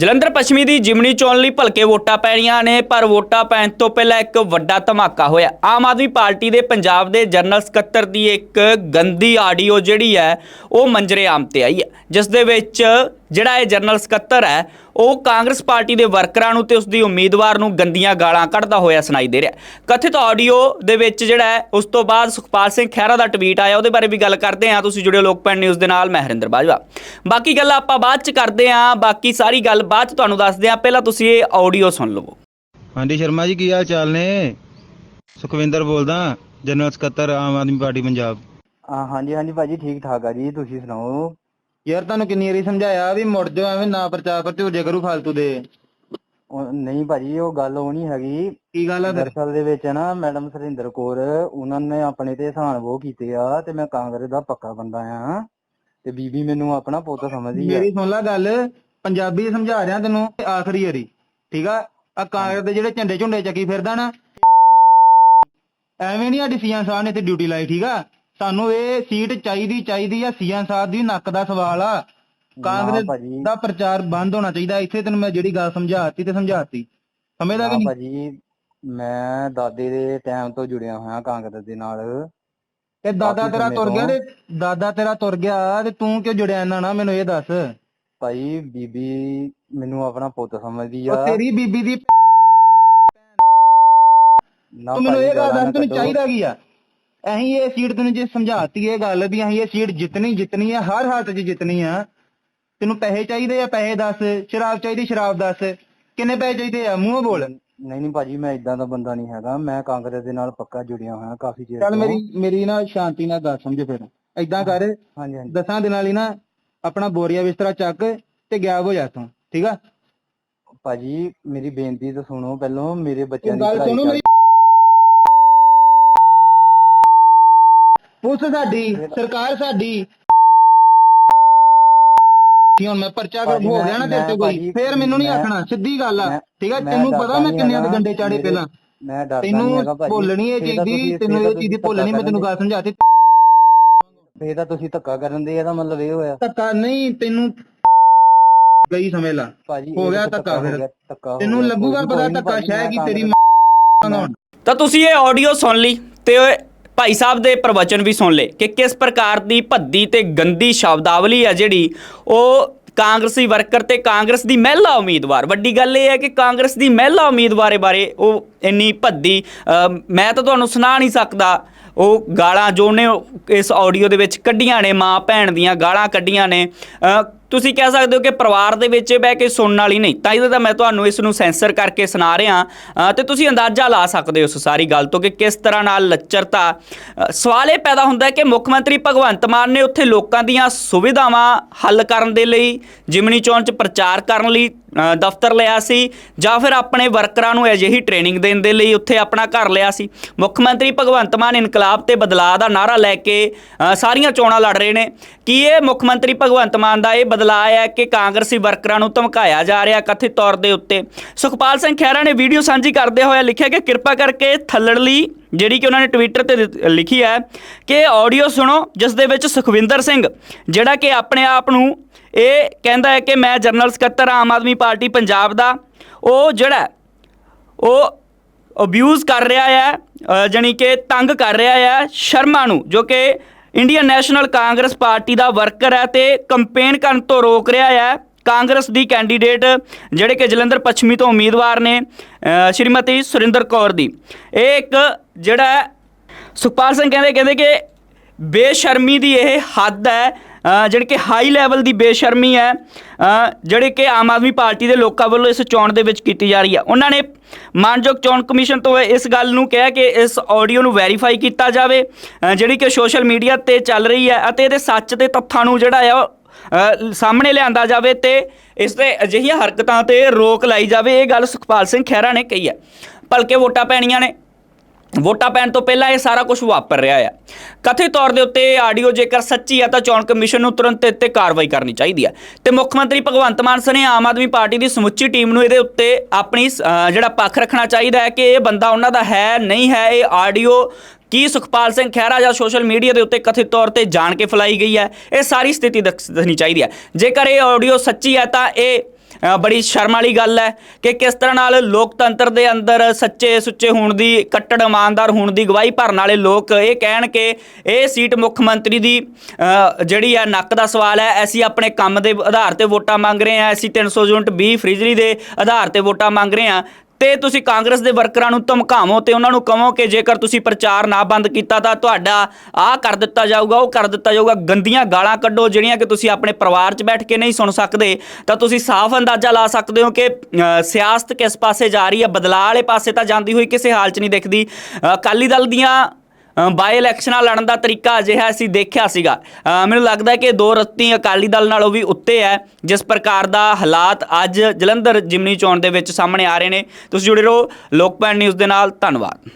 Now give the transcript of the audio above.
ਜਲੰਧਰ ਪੱਛਮੀ ਦੀ ਜਿਮਨੀ ਚੋਣ ਲਈ ਭਲਕੇ ਵੋਟਾਂ ਪੈਣੀਆਂ ਨੇ, ਪਰ ਵੋਟਾਂ ਪੈਣ ਤੋਂ ਪਹਿਲਾਂ ਇੱਕ ਵੱਡਾ ਧਮਾਕਾ ਹੋਇਆ। ਆਮ ਆਦਮੀ ਪਾਰਟੀ ਦੇ ਪੰਜਾਬ ਦੇ ਜਨਰਲ ਸਕੱਤਰ ਦੀ ਇੱਕ ਗੰਦੀ ਆਡੀਓ ਜਿਹੜੀ ਹੈ, ਉਹ ਮੰਜਰੇ ਆਮ ਤੇ ਆਈ ਹੈ, ਜਿਸ ਦੇ ਵਿੱਚ ਜਿਹੜਾ ਇਹ ਜਨਰਲ ਸਕੱਤਰ ਹੈ ਉਹ ਕਾਂਗਰਸ ਪਾਰਟੀ ਦੇ ਵਰਕਰਾਂ ਨੂੰ ਤੇ ਉਸ ਦੀ ਉਮੀਦਵਾਰ ਨੂੰ ਗੰਦੀਆਂ ਗਾਲਾਂ ਕੱਢਦਾ ਹੋਇਆ ਸੁਣਾਈ ਦੇ ਰਿਹਾ ਕਥਿਤ ਆਡੀਓ ਦੇ ਵਿੱਚ ਜਿਹੜਾ ਹੈ ਉਸ ਤੋਂ ਬਾਅਦ ਸੁਖਪਾਲ ਸਿੰਘ ਖਹਿਰਾ ਦਾ ਟਵੀਟ ਆਇਆ ਉਹਦੇ ਬਾਰੇ ਵੀ ਗੱਲ ਕਰਦੇ ਹਾਂ। ਤੁਸੀਂ ਜੁੜਿਓ ਲੋਕਪੈਨ ਨਿਊਜ਼ ਦੇ ਨਾਲ ਮੈਂ ਹਰਿੰਦਰ ਬਾਜਵਾ। ਬਾਕੀ ਗੱਲਾਂ ਆਪਾਂ ਬਾਅਦ ਚ ਕਰਦੇ ਹਾਂ। ਬਾਕੀ ਸਾਰੀ ਗੱਲ ਬਾਅਦ ਚ ਤੁਹਾਨੂੰ ਦੱਸਦੇ ਹਾਂ। ਪਹਿਲਾਂ ਤੁਸੀਂ ਇਹ ਆਡੀਓ ਸੁਣ ਲਵੋ। ਹਾਂਜੀ ਸ਼ਰਮਾ ਜੀ ਕੀ ਹਾਲ ਚਾਲ ਨੇ? ਸੁਖਵਿੰਦਰ ਬੋਲਦਾ ਜਨਰਲ ਸਕੱਤਰ ਆਮ ਆਦਮੀ ਪਾਰਟੀ ਪੰਜਾਬ। ਹਾਂ ਹਾਂਜੀ ਹਾਂਜੀ ਭਾਜੀ ਠੀਕ ਠਾਕ ਆ ਜੀ। ਤੁਸੀਂ ਸੁਣਾਓ? ਯਾਰ ਤੁਹਾਨੂੰ ਕਿੰਨੀ ਵਾਰੀ ਸਮਝਾਇਆ ਵੀ ਮੁੜ ਜਾਓ ਐਵੇਂ ਨਾ ਪ੍ਰਚਾਰ ਪਰ ਝੂਜੇ ਕਰੂ ਫਾਲਤੂ ਦੇ। ਉਹ ਨਹੀਂ ਭਾਜੀ ਉਹ ਗੱਲ ਉਹ ਨਹੀਂ ਹੈਗੀ। ਕੀ ਗੱਲ ਆ ਫਿਰ? ਦਰਅਸਲ ਦੇ ਵਿੱਚ ਨਾ ਮੈਡਮ ਸਰਿੰਦਰ ਕੌਰ ਉਹਨਾਂ ਨੇ ਆਪਣੇ ਤੇ ਇਹਸਾਨ ਉਹ ਕੀਤੇ ਆ ਤੇ ਮੈਂ ਕਾਂਗਰਸ ਦਾ ਪੱਕਾ ਬੰਦਾ ਆ। ਤੇ ਬੀਬੀ ਮੈਨੂੰ ਆਪਣਾ ਪੁੱਤ ਸਮਝਦੀ ਆ। ਮੇਰੀ ਸੁਣ ਲੈ ਗੱਲ ਪੰਜਾਬੀ ਸਮਝਾ ਰਿਹਾ ਤੈਨੂੰ ਆਖਰੀ ਵਾਰੀ ਠੀਕ ਆ? ਆ ਕਾਂਗਰਸ ਦੇ ਜਿਹੜੇ ਝੰਡੇ ਝੁੰਡੇ ਚੱਕੀ ਫਿਰਦਾ ਨਾ ਐਵੇਂ ਨਹੀਂ ਆ ਸੀਐਮ ਸਾਹਿਬ ਨੇ ਤੇ ਡਿਊਟੀ ਲਾਈ ਠੀਕ ਆ? ਸਾਨੂੰ ਇਹ ਸੀਟ ਚਾਹੀਦੀ ਚਾਹੀਦੀ ਆ ਸੀਐਮ ਸਾਹਿਬ ਦੀ ਨੱਕ ਦਾ ਸਵਾਲ ਆ। ਕਾਂਗਰਸ ਭਾਜੀ। ਦਾ ਪ੍ਰਚਾਰ ਬੰਦ ਹੋਣਾ ਚਾਹੀਦਾ। ਇੱਥੇ ਤੈਨੂੰ ਮੈਂ ਜਿਹੜੀ ਗੱਲ ਸਮਝਾਤੀ ਤੇ ਸਮਝਾਤੀ। ਸਮਝਦਾ ਕਿ ਨਹੀਂ? ਭਾਜੀ ਮੈਂ ਦਾਦੇ ਦੇ ਟਾਈਮ ਤੋਂ ਜੁੜਿਆ ਹੋਇਆ ਕਾਂਗਰਸ ਦੇ ਨਾਲ। ਤੇ ਦਾਦਾ ਕਾਫੀ ਤੇਰਾ ਸਮੇਂ ਤੁਰ ਗਿਆ ਤੋਂ। ਤੇ ਦਾਦਾ ਤੇਰਾ ਤੁਰ ਗਿਆ ਤੇ ਤੂੰ ਕਿਉਂ ਜੁੜਿਆ ਇਹਨਾਂ ਨਾਲ ਮੈਨੂੰ ਇਹ ਦੱਸ। ਭਾਈ ਬੀਬੀ ਮੈਨੂੰ ਆਪਣਾ ਪੁੱਤ ਸਮਝਦੀ ਆ। ਉਹ ਤੇਰੀ ਬੀਬੀ ਦੀ ਨਾ ਤੂੰ ਮੈਨੂੰ ਭਾਜੀ ਇਹ ਗੱਲ ਗਾਲਾਂ ਨਾ ਦੱਸ ਤੈਨੂੰ ਕੱਢੋ। ਚਾਹੀਦਾ ਕੀ ਆ? ਅਸੀਂ ਇਹ ਸੀਟ ਤੈਨੂੰ ਜੇ ਸਮਝਾਤੀ ਇਹ ਗੱਲ ਵੀ ਅਸੀਂ ਇਹ ਸੀਟ ਜਿੱਤਣੀ ਜਿੱਤਣੀ ਆ ਹਰ ਹਾਲਤ 'ਚ ਜਿੱਤਣੀ ਆ। ਤੈਨੂੰ ਪੈਸੇ ਚਾਹੀਦੇ ਆ ਪੈਸੇ ਦੱਸ ਸ਼ਰਾਬ ਚਾਹੀਦੀ ਸ਼ਰਾਬ ਦੱਸ। ਕਿੰਨੇ ਪੈਸੇ ਚਾਹੀਦੇ ਆ? ਮੂੰਹੋਂ ਬੋਲ। ਨਹੀਂ ਨਹੀਂ ਭਾਜੀ ਮੈਂ ਇਦਾਂ ਦਾ ਬੰਦਾ ਨਹੀਂ ਹੈਗਾ। ਮੈਂ ਕਾਂਗਰਸ ਦੇ ਨਾਲ ਪੱਕਾ ਜੁੜਿਆ ਹੋਇਆ ਕਾਫੀ ਚਿਰ ਚੱਲ। ਮੇਰੀ ਮੇਰੀ ਨਾ ਸ਼ਾਂਤੀ ਨਾਲ ਗੱਲ ਸਮਝ ਫਿਰ। ਏਦਾਂ ਕਰ ਹਾਂਜੀ ਹਾਂਜੀ। ਦਸਾਂ ਦਿਨਾਂ ਲਈ ਨਾ ਆਪਣਾ ਬੋਰੀਆ ਬਿਸਤਰਾ ਚੱਕ ਤੇ ਗਾਇਬ ਹੋ ਜਾ ਤੂੰ ਠੀਕ ਆ? ਭਾਜੀ ਮੇਰੀ ਬੇਨਤੀ ਤਾਂ ਸੁਣੋ ਪਹਿਲਾਂ ਮੇਰੇ ਬੱਚਿਆਂ ਦੀ ਗੱਲ ਪੜ੍ਹਾਈ ਸੁਣੋ ਚੱਲ- ਮੇਰੀ। ਪੁਲਿਸ ਸਾਡੀ ਸਰਕਾਰ ਸਾਡੀ। ਕੀ ਹੁਣ ਮੈਂ ਪਰਚਾ ਕਰ ਹੋ ਗਿਆ ਨਾ ਤੇਰੇ ਤੇ ਕੋਈ ਫੇਰ ਮੈਨੂੰ ਨਹੀਂ ਆਖਣਾ ਸਿੱਧੀ ਗੱਲ ਆ। ਠੀਕ ਆ ਤੈਨੂੰ ਪਤਾ ਮੈਂ ਕਿੰਨਿਆਂ ਦੇ ਗੰਡੇ ਚਾੜੇ ਪਹਿਲਾਂ। ਮੈਂ ਡਰਦਾ ਨਹੀਂ ਹੈਗਾ ਤੈਨੂੰ ਭਾਜੀ ਬੋਲਣੀ ਇਹ ਚਾਹੀਦੀ ਤੁਸੀਂ- ਤੈਨੂੰ ਇਹ ਚੀਜ਼ ਦੀ ਭੁੱਲਣੀ ਮੈਂ ਤੈਨੂੰ ਧੱਕਾ ਗੱਲ ਸਮਝਾਤੀ। ਫੇਰ ਤਾਂ ਤੁਸੀਂ ਧੱਕਾ ਕਰਨ ਦੇ ਇਹਦਾ ਮਤਲਬ ਇਹ ਹੋਇਆ। ਧੱਕਾ ਨਹੀਂ ਤੈਨੂੰ ਗਈ ਸਮਝ ਲਾ। ਭਾਜੀ ਹੋ ਇਹ ਗਿਆ ਧੱਕਾ ਫਿਰ। ਤੈਨੂੰ ਲੱਗੂਗਾ ਪਤਾ ਧੱਕਾ ਸ਼ਾਇਦ ਕਿ ਤੇਰੀ ਤਾਂ ਤੁਸੀਂ ਇਹ ਆਡੀਓ ਸੁਣ ਲਈ ਤੇ ਭਾਈ ਸਾਹਿਬ ਦੇ ਪ੍ਰਵਚਨ ਵੀ ਸੁਣ ਲਏ ਕਿ ਕਿਸ ਪ੍ਰਕਾਰ ਦੀ ਭੱਦੀ ਤੇ ਗੰਦੀ ਸ਼ਬਦਾਵਲੀ ਆ ਜਿਹੜੀ ਉਹ ਕਾਂਗਰਸੀ ਵਰਕਰ ਤੇ ਕਾਂਗਰਸ ਦੀ ਮਹਿਲਾ ਉਮੀਦਵਾਰ। ਵੱਡੀ ਗੱਲ ਇਹ ਹੈ ਕਿ ਕਾਂਗਰਸ ਦੀ ਮਹਿਲਾ ਉਮੀਦਵਾਰ ਬਾਰੇ ਉਹ ਇੰਨੀ ਭੱਦੀ ਮੈਂ ਤਾਂ ਤੁਹਾਨੂੰ ਸੁਣਾ ਨਹੀਂ ਸਕਦਾ। ਉਹ ਗਾਲਾਂ ਜੋ ਨੇ ਇਸ ਆਡੀਓ ਦੇ ਵਿੱਚ ਕੱਢੀਆਂ ਨੇ ਮਾਂ ਭੈਣ ਦੀਆਂ ਗਾਲਾਂ ਕੱਢੀਆਂ ਨੇ। ਤੁਸੀਂ ਕਹਿ ਸਕਦੇ ਹੋ ਕਿ ਪਰਿਵਾਰ ਦੇ ਵਿੱਚ ਬਹਿ ਕੇ ਸੁਣਨ ਵਾਲੀ ਨਹੀਂ ਤਾਂ ਇਹਦਾ ਤਾਂ ਮੈਂ ਤੁਹਾਨੂੰ ਇਸ ਨੂੰ ਸੈਂਸਰ ਕਰਕੇ ਸੁਣਾ ਰਿਹਾ ਅ, ਤੇ ਤੁਸੀਂ ਅੰਦਾਜ਼ਾ ਲਾ ਸਕਦੇ ਹੋ ਉਸ ਸਾਰੀ ਗੱਲ ਤੋਂ ਕਿ ਕਿਸ ਤਰ੍ਹਾਂ ਨਾਲ ਲੱਚਰਤਾ ਸਵਾਲ ਇਹ ਪੈਦਾ ਹੁੰਦਾ ਹੈ ਕਿ ਮੁੱਖ ਮੰਤਰੀ ਭਗਵੰਤ ਮਾਨ ਨੇ ਉੱਥੇ ਲੋਕਾਂ ਦੀਆਂ ਸੁਵਿਧਾਵਾਂ ਹੱਲ ਕਰਨ ਦੇ ਲਈ ਜਿਮਨੀ ਚੋਣ 'ਚ ਪ੍ਰਚਾਰ ਕਰਨ ਲਈ ਦਫ਼ਤਰ ਲਿਆ ਸੀ ਜਾਂ ਫਿਰ ਆਪਣੇ ਵਰਕਰਾਂ ਨੂੰ ਅਜਿਹੀ ਟ੍ਰੇਨਿੰਗ ਦੇਣ ਦੇ ਲਈ ਉੱਥੇ ਆਪਣਾ ਘਰ ਲਿਆ ਸੀ। ਮੁੱਖ ਮੰਤਰੀ ਭਗਵੰਤ ਮਾਨ ਇਨਕਲਾਬ ਤੇ ਬਦਲਾਅ ਦਾ ਨਾਰਾ ਲੈ ਕੇ ਸਾਰੀਆਂ ਚੋਣਾਂ ਲੜ ਰਹੇ ਨੇ। ਕੀ ਇਹ ਮੁੱਖ ਮੰਤਰੀ ਭਗਵੰਤ ਮਾਨ ਦਾ ਇਹ ਬਦਲਾਅ ਹੈ ਕਿ ਕਾਂਗਰਸੀ ਵਰਕਰਾਂ ਨੂੰ ਧਮਕਾਇਆ ਜਾ ਰਿਹਾ ਕਥਿਤ ਤੌਰ ਦੇ ਉੱਤੇ? ਸੁਖਪਾਲ ਸਿੰਘ ਖਹਿਰਾ ਨੇ ਵੀਡੀਓ ਸਾਂਝੀ ਕਰਦੇ ਹੋਏ ਲਿਖਿਆ ਕਿ ਕਿਰਪਾ ਕਰਕੇ ਥੱਲੜਲੀ, ਜਿਹੜੀ ਕਿ ਉਹਨਾਂ ਨੇ ਟਵਿੱਟਰ ਤੇ ਲਿਖੀ ਹੈ, ਕਿ ਆਡੀਓ ਸੁਣੋ, ਜਿਸ ਦੇ ਵਿੱਚ ਸੁਖਵਿੰਦਰ ਸਿੰਘ, ਜਿਹੜਾ ਕਿ ਆਪਣੇ ਆਪ ਨੂੰ ਇਹ ਕਹਿੰਦਾ ਹੈ ਕਿ ਮੈਂ ਜਨਰਲ ਸਕੱਤਰ ਆਮ ਆਦਮੀ ਪਾਰਟੀ ਪੰਜਾਬ ਦਾ। ਉਹ ਜਿਹੜਾ ਉਹ ਅਬਿਊਜ਼ ਕਰ ਰਿਹਾ ਹੈ ਅ, ਜਾਣੀ ਕਿ ਤੰਗ ਕਰ ਰਿਹਾ ਹੈ ਸ਼ਰਮਾ ਨੂੰ ਜੋ ਕਿ ਇੰਡੀਅਨ ਨੈਸ਼ਨਲ ਕਾਂਗਰਸ ਪਾਰਟੀ ਦਾ ਵਰਕਰ ਹੈ ਤੇ ਕੰਪੇਨ ਕਰਨ ਤੋਂ ਰੋਕ ਰਿਹਾ ਹੈ। ਕਾਂਗਰਸ ਦੀ ਕੈਂਡੀਡੇਟ ਜਿਹੜੇ ਕਿ ਜਲੰਧਰ ਪੱਛਮੀ ਤੋਂ ਉਮੀਦਵਾਰ ਨੇ ਸ਼੍ਰੀਮਤੀ ਸੁਰਿੰਦਰ ਕੌਰ ਦੀ। ਇਹ ਇੱਕ ਜਿਹੜਾ ਸੁਖਪਾਲ ਸਿੰਘ ਕਹਿੰਦੇ ਕਹਿੰਦੇ ਕਿ ਬੇਸ਼ਰਮੀ ਦੀ ਇਹ ਹੱਦ ਹੈ ਜਿਹੜੀ ਕਿ ਹਾਈ ਲੈਵਲ ਦੀ ਬੇਸ਼ਰਮੀ ਹੈ ਅ, ਜਿਹੜੀ ਕਿ ਆਮ ਆਦਮੀ ਪਾਰਟੀ ਦੇ ਲੋਕਾਂ ਵੱਲੋਂ ਇਸ ਚੋਣ ਦੇ ਵਿੱਚ ਕੀਤੀ ਜਾ ਰਹੀ ਹੈ। ਉਹਨਾਂ ਨੇ ਮਾਨਯੋਗ ਚੋਣ ਕਮਿਸ਼ਨ ਤੋਂ ਇਸ ਗੱਲ ਨੂੰ ਕਿਹਾ ਕਿ ਇਸ ਆਡੀਓ ਨੂੰ ਵੈਰੀਫਾਈ ਕੀਤਾ ਜਾਵੇ ਜਿਹੜੀ ਕਿ ਸੋਸ਼ਲ ਮੀਡੀਆ ਤੇ ਚੱਲ ਰਹੀ ਹੈ ਅਤੇ ਇਹਦੇ ਸੱਚ ਤੇ ਤੱਥਾਂ ਨੂੰ ਜਿਹੜਾ ਆ ਉਹ, ਸਾਹਮਣੇ ਲਿਆਂਦਾ ਜਾਵੇ ਤੇ ਇਸ 'ਤੇ ਅਜਿਹੀਆਂ ਹਰਕਤਾਂ ਤੇ ਰੋਕ ਲਾਈ ਜਾਵੇ ਇਹ ਗੱਲ ਸੁਖਪਾਲ ਸਿੰਘ ਖਹਿਰਾ ਨੇ ਕਹੀ ਹੈ। ਭਲਕੇ ਵੋਟਾਂ ਪੈਣੀਆਂ ਨੇ। ਵੋਟਾਂ ਪੈਣ ਤੋਂ ਪਹਿਲਾਂ ਇਹ ਸਾਰਾ ਕੁਝ ਵਾਪਰ ਰਿਹਾ ਹੈ ਕਥਿਤ ਤੌਰ ਦੇ ਉੱਤੇ ਇਹ ਆਡੀਓ ਜੇਕਰ ਸੱਚੀ ਹੈ ਤਾਂ ਚੋਣ ਕਮਿਸ਼ਨ ਨੂੰ ਤੁਰੰਤ ਇਹ ਕਾਰਵਾਈ ਕਰਨੀ ਚਾਹੀਦੀ ਹੈ ਤੇ ਮੁੱਖ ਮੰਤਰੀ ਭਗਵੰਤ ਮਾਨ ਸਨੇ ਆਮ ਆਦਮੀ ਪਾਰਟੀ ਦੀ ਸਮੁੱਚੀ ਟੀਮ ਨੂੰ ਇਹਦੇ ਉੱਤੇ ਆਪਣੀ ਜਿਹੜਾ ਪੱਖ ਰੱਖਣਾ ਚਾਹੀਦਾ ਹੈ ਕਿ ਇਹ ਬੰਦਾ ਉਹਨਾਂ ਦਾ ਹੈ, ਨਹੀਂ ਹੈ, ਇਹ ਆਡੀਓ ਕੀ ਸੁਖਪਾਲ ਸਿੰਘ ਖਹਿਰਾ ਜਾਂ ਸੋਸ਼ਲ ਮੀਡੀਆ ਦੇ ਉੱਤੇ ਕਥਿਤ ਤੌਰ ਤੇ ਜਾਣ ਕੇ ਫੈਲਾਈ ਗਈ ਹੈ, ਇਹ ਸਾਰੀ ਸਥਿਤੀ ਦੱਸਣੀ ਚਾਹੀਦੀ ਹੈ। ਜੇਕਰ ਇਹ ਆਡੀਓ ਸੱਚੀ ਹੈ ਤਾਂ ਇਹ ਬੜੀ ਸ਼ਰਮ ਵਾਲੀ ਗੱਲ ਹੈ ਕਿ ਕਿਸ ਤਰ੍ਹਾਂ ਨਾਲ ਲੋਕਤੰਤਰ ਦੇ ਅੰਦਰ ਸੱਚੇ ਸੁੱਚੇ ਹੋਣ ਦੀ, ਕੱਟੜ ਇਮਾਨਦਾਰ ਹੋਣ ਦੀ ਗਵਾਹੀ ਭਰਨ ਵਾਲੇ ਲੋਕ ਇਹ ਕਹਿਣ ਕਿ ਇਹ ਸੀਟ ਮੁੱਖ ਮੰਤਰੀ ਦੀ ਜਿਹੜੀ ਹੈ ਨੱਕ ਦਾ ਸਵਾਲ ਹੈ। ਅਸੀਂ ਆਪਣੇ ਕੰਮ ਦੇ ਆਧਾਰ ਤੇ ਵੋਟਾਂ ਮੰਗ ਰਹੇ ਹਾਂ। ਅਸੀਂ 300 ਯੂਨਿਟ 20 ਫ੍ਰੀਜਰੀ ਦੇ ਆਧਾਰ ਤੇ ਵੋਟਾਂ ਮੰਗ ਰਹੇ ਹਾਂ। ਤੇ ਤੁਸੀਂ ਕਾਂਗਰਸ ਦੇ ਵਰਕਰਾਂ ਨੂੰ ਧਮਕਾਵੋ ਤੇ ਉਹਨਾਂ ਨੂੰ ਕਹੋ ਕਿ ਜੇਕਰ ਤੁਸੀਂ ਪ੍ਰਚਾਰ ਨਾ ਬੰਦ ਕੀਤਾ ਤਾਂ ਤੁਹਾਡਾ ਆਹ ਕਰ ਦਿੱਤਾ ਜਾਊਗਾ, ਉਹ ਕਰ ਦਿੱਤਾ ਜਾਊਗਾ। ਗੰਦੀਆਂ ਗਾਲਾਂ ਕੱਢੋ ਜਿਹੜੀਆਂ ਕਿ ਤੁਸੀਂ ਆਪਣੇ ਪਰਿਵਾਰ 'ਚ ਬੈਠ ਕੇ ਨਹੀਂ ਸੁਣ ਸਕਦੇ। ਤਾਂ ਤੁਸੀਂ ਸਾਫ਼ ਅੰਦਾਜ਼ਾ ਲਾ ਸਕਦੇ ਹੋ ਕਿ ਸਿਆਸਤ ਕਿਸ ਪਾਸੇ ਜਾ ਰਹੀ ਹੈ? ਬਦਲਾਅ ਵਾਲੇ ਪਾਸੇ ਤਾਂ ਜਾਂਦੀ ਹੋਈ ਕਿਸੇ ਹਾਲ 'ਚ ਨਹੀਂ ਦਿਖਦੀ। ਅਕਾਲੀ ਦਲ ਦੀਆਂ ਬਾਈ ਇਲੈਕਸ਼ਨਾਂ ਲੜਨ ਦਾ ਤਰੀਕਾ ਅਜਿਹਾ ਅਸੀਂ ਦੇਖਿਆ ਸੀਗਾ। ਮੈਨੂੰ ਲੱਗਦਾ ਕਿ ਦੋ ਰੱਤੀ ਅਕਾਲੀ ਦਲ ਨਾਲੋਂ ਵੀ ਉੱਤੇ ਹੈ, ਜਿਸ ਪ੍ਰਕਾਰ ਦਾ ਹਾਲਾਤ ਅੱਜ ਜਲੰਧਰ ਜਿਮਨੀ ਚੋਣ ਦੇ ਵਿੱਚ ਸਾਹਮਣੇ ਆ ਰਹੇ ਨੇ। ਤੁਸੀਂ ਜੁੜੇ ਰਹੋ ਲੋਕਪਾਲ ਨਿਊਜ਼ ਦੇ ਨਾਲ, ਧੰਨਵਾਦ।